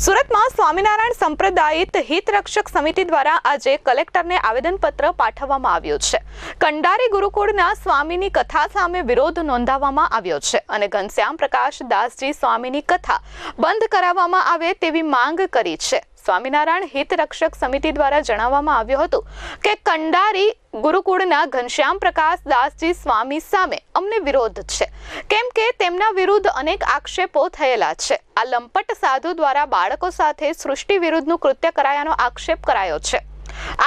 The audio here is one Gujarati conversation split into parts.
સુરતમાં સ્વામિનારાયણ સંપ્રદાયિત હિતરક્ષક સમિતિ દ્વારા આજે કલેક્ટરને આવેદનપત્ર પાઠવવામાં આવ્યું છે. કંડારી ગુરુકુળના સ્વામીની કથા સામે વિરોધ નોંધાવવામાં આવ્યો છે અને ઘનશ્યામ પ્રકાશ દાસજી સ્વામીની કથા બંધ કરાવવામાં આવે તેવી માંગ કરી છે. સ્વામિનારાયણ હિતરક્ષક સમિતિ દ્વારા જણાવવામાં આવ્યું હતું કે કંડારી ગુરુકુળના ઘનશ્યામ પ્રકાશ દાસજી સ્વામી સામે અમને વિરોધ છે. કેમ કે તેમના વિરુદ્ધ અનેક આક્ષેપો થયેલા છે. આ લંપટ સાધુ દ્વારા બાળકો સાથે સૃષ્ટિ વિરુદ્ધનું કૃત્ય કરાયાનો આક્ષેપ કરાયો છે.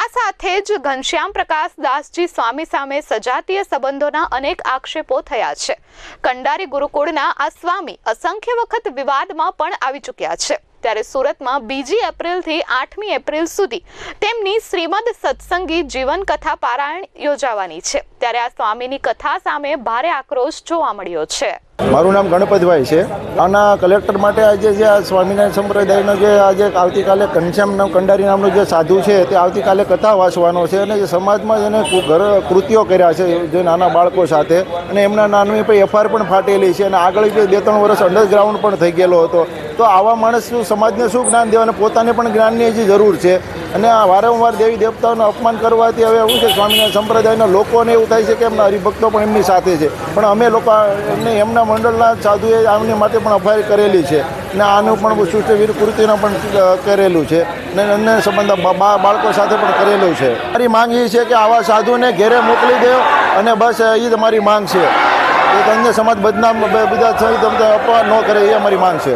આ સાથે જ ઘનશ્યામ પ્રકાશ દાસજી સ્વામી સામે સજાતીય સંબંધોના અનેક આક્ષેપો થયા છે. કંડારી ગુરુકુળના આ સ્વામી અસંખ્ય વખત વિવાદમાં પણ આવી ચૂક્યા છે. ત્યારે સુરતમાં બીજી એપ્રિલથી આઠમી એપ્રિલ સુધી તેમની શ્રીમદ સત્સંગી જીવન કથા પારાયણ યોજાવાની છે. ત્યારે આ સ્વામીની કથા સામે ભારે આક્રોશ જોવા મળ્યો છે. મારું નામ ગણપતભાઈ છે. આના કલેક્ટર માટે આજે જે આ સ્વામિનારાયણ સંપ્રદાયનો જે આજે આવતીકાલે ઘનશ્યામ નામ કંડારી નામનો જે સાધુ છે, તે આવતીકાલે કથા વાંચવાનો છે અને જે સમાજમાં જેને ઘર કૃત્યો કર્યા છે, જે નાના બાળકો સાથે અને એમના નામની પણ એફઆઈઆર પણ ફાટેલી છે અને આગળ જે બે ત્રણ વર્ષ અંડરગ્રાઉન્ડ પણ થઈ ગયેલો હતો. તો આવા માણસ શું સમાજને શું જ્ઞાન દેવા અને પોતાને પણ જ્ઞાનની હજી જરૂર છે. અને આ વારંવાર દેવી દેવતાઓનું અપમાન કરવાથી હવે એવું છે, સ્વામિનારાયણ સંપ્રદાયના લોકોને એવું થાય છે કે એમના હરિભક્તો પણ એમની સાથે છે. પણ અમે લોકો એમને, એમના મંડળના સાધુએ આમની માટે પણ અફારી કરેલી છે. અને આનું પણ સૃષ્ટિવીર કૃતિનું પણ કરેલું છે. અને અન્ય સંબંધ બાળકો સાથે પણ કરેલું છે. મારી માંગ એ છે કે આવા સાધુને ઘેરે મોકલી દો અને બસ એ જ અમારી માંગ છે. એક અન્ય સમાજ બદનામ બધા અપવાદ ન કરે, એ અમારી માંગ છે.